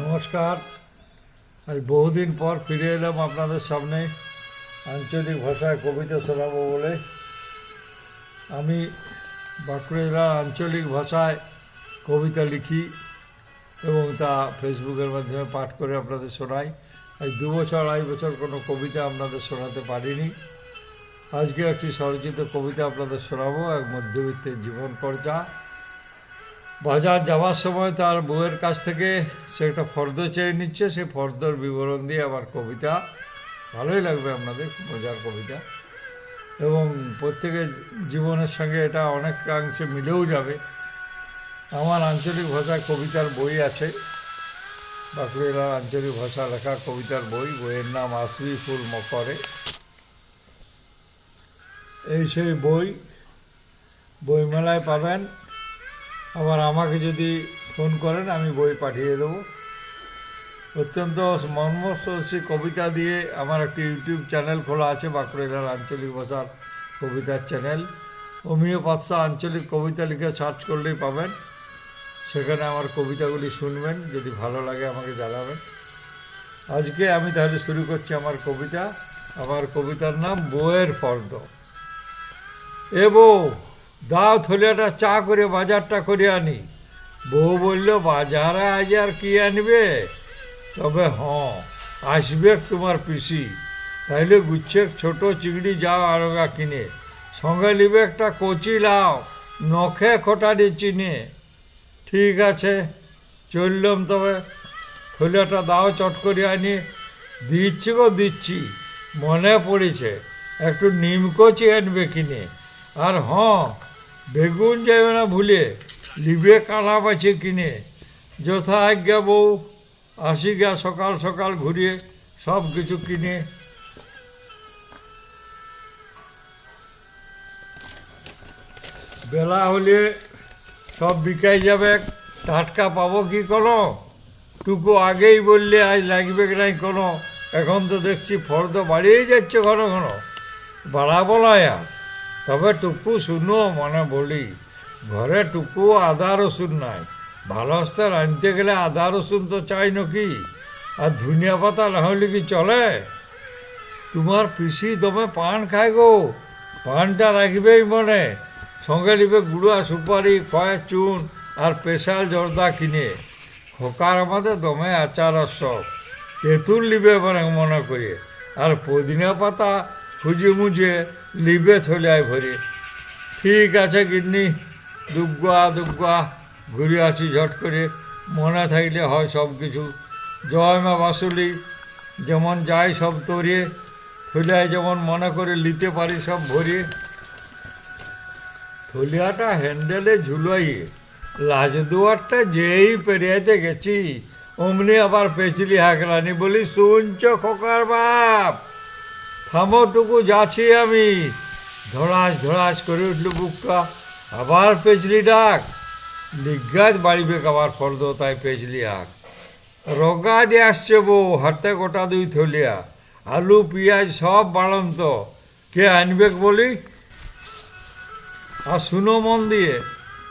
নমস্কার। আজ বহুদিন পর ফিরে এলাম আপনাদের সামনে আঞ্চলিক ভাষায় কবিতা শোনাবো বলে। আমি বাঁকুড়া জেলার আঞ্চলিক ভাষায় কবিতা লিখি এবং তা ফেসবুকের মাধ্যমে পাঠ করে আপনাদের শোনাই। আজ দু বছর, আড়াই বছর কোনো কবিতা আপনাদের শোনাতে পারিনি। আজকে একটি স্বরচিত কবিতা আপনাদের শোনাবো, এক মধ্যবিত্তের জীবন কর্জা বাজার যাওয়ার সময় তার বউয়ের কাছ থেকে সে একটা ফর্দ চেয়ে নিচ্ছে সে ফর্দর বিবরণ দিয়ে আমার কবিতা। ভালোই লাগবে আপনাদের মজার কবিতা। এবং প্রত্যেকের জীবনের সঙ্গে এটা অনেকাংশে মিলেও যাবে। আমার আঞ্চলিক ভাষায় কবিতার বই আছে। বাঁকুড়া আঞ্চলিক ভাষা লেখা কবিতার বই, বইয়ের নাম আসবি ফুল মকরে। এই সেই বই, বইমেলায় পাবেন। আবার আমাকে যদি ফোন করেন, আমি বই পাঠিয়ে দেবো। অত্যন্ত মর্মস্পর্শী কবিতা দিয়ে আমার একটি ইউটিউব চ্যানেল খোলা আছে বাঁকুড়া জেলার আঞ্চলিক ভাষার কবিতার চ্যানেল। অমিয় পাতসা আঞ্চলিক কবিতা লিখে সার্চ করলেই পাবেন। সেখানে আমার কবিতাগুলি শুনবেন, যদি ভালো লাগে আমাকে জানাবেন। আজকে আমি তাহলে শুরু করছি আমার কবিতা। আমার কবিতার নাম বইয়ের ফর্দ। এ বউ দাও থলিয়াটা চা করে বাজারটা করে আনি। বউ বলল, বাজারে আজ আর কি আনবে? তবে হ্যাঁ আসবে তোমার পিসি। তাইলে গুচ্ছে ছোট চিংড়ি যাও আরোগা কিনে। সঙ্গে নিবে একটা কচি লাও নখে খোটারি চিনে। ঠিক আছে, চললাম তবে। থলিয়াটা দাও, চট করে আনি। দিচ্ছি গো, দিচ্ছি। মনে পড়েছে, একটু নিমকচি আনবে কিনে। আর হ্যাঁ বেগুন যাবে না ভুলে, লিবে কালা বাছে কিনে। যথা আজ্ঞা বউ আসি গা সকাল সকাল ঘুরিয়ে সব কিছু কিনে। বেলা হলে সব বিকাই যাবে, টাটকা পাবো কি কোনো? টুকু আগেই বললে আজ লাগবে নাই কোনো? এখন তো দেখছি ফর্দ বাড়িয়েই যাচ্ছে ঘন ঘন। বাড়াবো না আর। তবে টুকু শুনো, মনে বলি। ঘরে টুকু আদা রসুন নাই। ভালো হস্তে রাঁধতে গেলে আদা রসুন তো চাই নাকি? আর ধনিয়া পাতা না হলে কি চলে? তোমার পিসি দমে পান খায় গো। পানটা রাখবেই মনে। সঙ্গে নিবে গুঁড়া, সুপারি খয় চুন আর স্পেশাল জর্দা কিনে। খোকার আমাদের দমে আচার সব। তেঁতুল নিবে মানে মনে করে আর পুদিনা পাতা খুঁজে মুজে লিবে থলিয়ায় ভরে। ঠিক আছে গিন্নি, দুগ্গা দুগ্গা, ঘুরে আসি ঝট করে। মনে থাকলে হয় সব কিছু। জয় মা বাসুলি, যেমন যাই সব তরিয়ে থলিয়ায় যেমন মনে করে নিতে পারি সব ভরিয়ে থলিয়াটা হ্যান্ডেলে ঝুলাইয়ে লাজদুয়ারটা যেই পেরিয়াতে গেছি, অমনি আবার পেঁচলি হাঁকড়ানি বলি, শুনছ খোকার বাপ? থামোটুকু যাচ্ছি আমি। ধড়াস ধড়াস করে উঠল বুকটা। আবার পেঁচলি ডাক। লিজ্ঞাত বাড়িবে আবার ফর্দ তাই পেঁচলি হাক রগা দিয়ে আসছে বউ, হাতে গোটা দুই থলিয়া। আলু, পেঁয়াজ সব বাড়ন্ত। কে আনবে বলি? আর শুনো মন দিয়ে,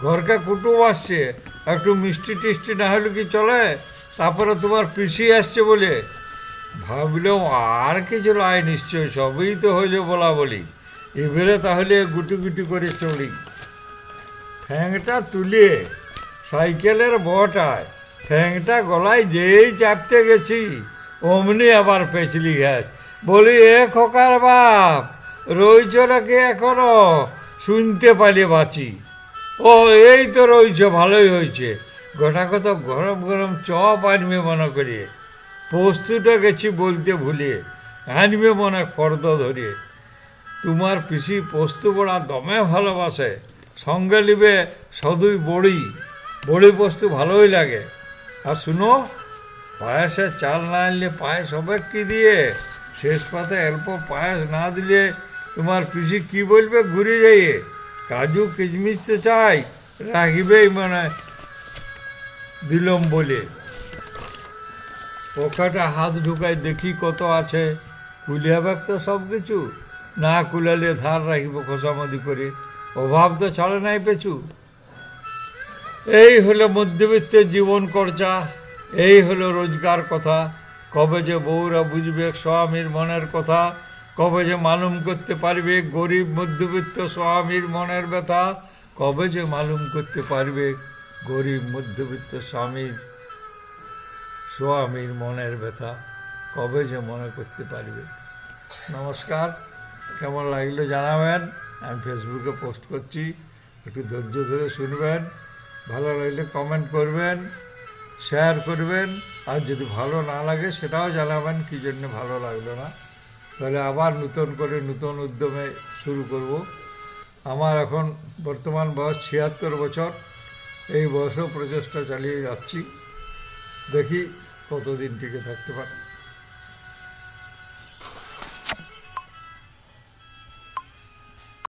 ঘরকে কুটুম আসছে। একটু মিষ্টি টিষ্টি না হলে কি চলে? তারপরে তোমার পিসি আসছে বলে। ভাবলাম আর কিছু লাই নিশ্চয় সবই তো হইলে বলা বলি এবারে তাহলে গুটি গুটি করে চলি। ঠ্যাংটা তুলে সাইকেলের বটায় ঠ্যাংটা গলায় যেই চাপতে গেছি, অমনি আবার পেঁচলি গ্যাস বলি, এ খোকার বাপ, রইছ নাকি এখনও? শুনতে পাইলে বাঁচি। ও, এই তো রয়েছে ভালোই হয়েছে গোটা কত গরম গরম চপ আনবে মনে করি। পোস্তুটা গেছি বলতে ভুলে। আনবে মনে ফর্দ ধরে। তোমার পিসি পোস্ত বড়া দমে ভালোবাসে। সঙ্গে নিবে সদুই বড়ি। বড়ি পোস্ত ভালোই লাগে। আর শুনো পায়েসে চাল না আনলে পায়েস হবে কি দিয়ে? শেষ পাতে অল্প পায়েস না দিলে তোমার পিসি কি বলবে ঘুরে যাইয়ে? কাজু কিচমিচ তো চাই, রাখবেই মানে দিলম বলে। পকেটে হাত ঢুকাই দেখি কত আছে। কুলিয়াবেক তো সব কিছু। না কুলালে ধার রাখিব খোসামদি করে। অভাব তো ছাড়ে নাই পেছু। এই হলো মধ্যবিত্তের জীবন খরচা এই হলো রোজগার কথা। কবে যে বউরা বুঝবে স্বামীর মনের কথা, কবে যে মালুম করতে পারবে গরিব মধ্যবিত্ত স্বামীর মনের ব্যথা, কবে যে মালুম করতে পারবে গরিব মধ্যবিত্ত স্বামীর স্বামীর মনের ব্যথা কবে যে মনে করতে পারবে। নমস্কার, কেমন লাগল জানাবেন? আমি ফেসবুকে পোস্ট করছি, একটু ধৈর্য ধরে শুনবেন, ভালো লাগলে কমেন্ট করবেন, শেয়ার করবেন, আর যদি ভালো না লাগে সেটাও জানাবেন, কী জন্য ভালো লাগল না। তাহলে আবার নতুন করে নতুন উদ্যমে শুরু করব। আমার এখন বর্তমান বয়স ছিয়াত্তর বছর, এই বয়সেও প্রচেষ্টা চালিয়ে যাচ্ছি। দেখি কতদিন টিকে থাকতে পারি।